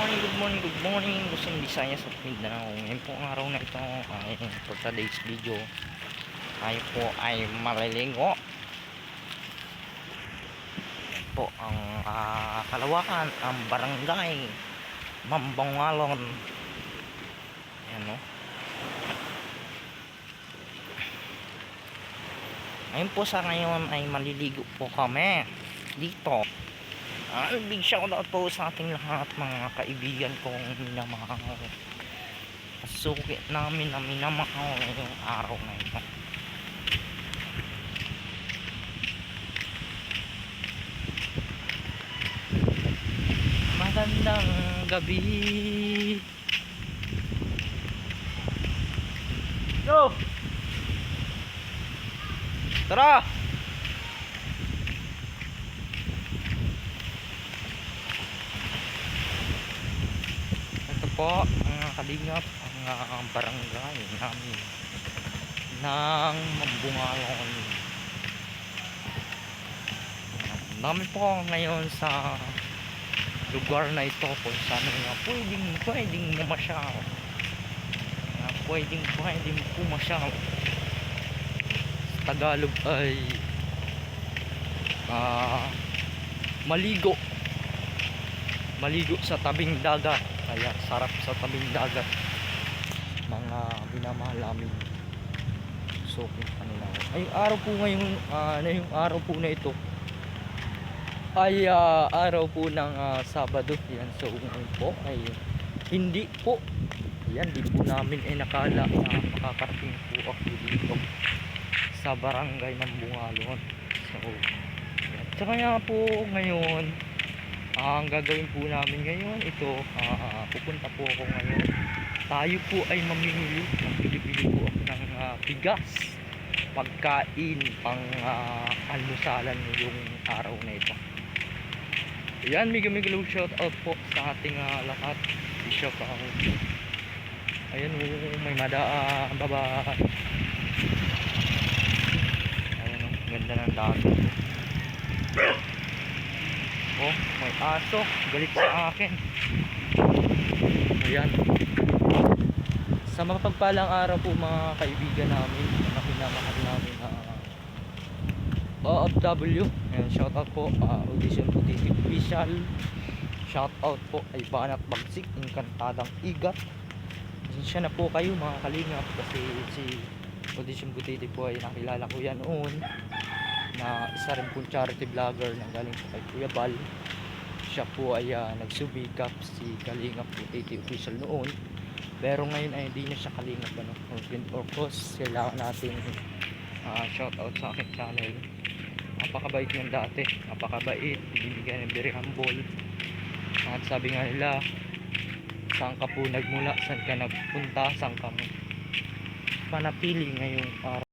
morning, good morning, good morning. Luzon, Visayas at Mindanao. Ngayon po ang araw na ito ay for today's video. Tayo po ay maliligo. Yan po ang ah, kalawakan, ang barangay Mambangalon. Yan no. Ngayon po sa ngayon ay maliligo po kami dito. Ah, big shoutout po sa ating lahat mga kaibigan kong minamahal. Suki namin na minamahal ngayong araw na ito. Magandang gabi. Go! Tara! Po ang kalingap ang ah, barangay namin ng Mambungalon. Namin po ngayon sa lugar na ito kung saan nga pwedeng pwedeng mamasyal. Na pwedeng pwedeng pumasyal. Sa Tagalog ay ah maligo maligo sa tabing dagat kaya sarap sa tabing dagat. Mga minamahal namin. So kung kanila ay yung araw po ngayon ah, na yung araw po na ito. Ay ah, araw po ng ah, Sabado. Yan so ngayon po ay hindi po. Yan di po namin ay nakala na makakarating po ako dito sa barangay ng Bungalon. So yan. tsaka nga po ngayon ang gagawin po namin ngayon ito ah, pupunta po ako ngayon. Tayo po ay mamimili. Bili po ako ng ah, bigas. Pagkain pang ah, almusalan yung araw na ito. Yan mega mega low shout out po sa ating ah, lahat. Shout out ayun oh, may madaan baba ayun oh, ganda ng dagat Oh, may aso. Galit sa akin. Ayan. Sa mapagpalang araw po mga kaibigan namin, mga pinamahal namin na OFW. Ayan, shout out po. Uh, audition po TV official. Shout out po ay Banat Bagsik, Inkantadang Igat. Pasensya na po kayo mga kalingap kasi si Audition Butiti po ay nakilala ko yan noon na isa rin pong charity vlogger na galing po kay Kuya Bal siya po ay uh, nagsubikap si Kalingap TT official noon. Pero ngayon ay hindi na siya Kalingap ano or, course kailangan natin uh, shout out sa aking channel. Napakabait niyan dati. Napakabait. Bibigyan ng very humble. At sabi nga nila saan ka po nagmula? Saan ka nagpunta? Saan ka mo manapili ngayong araw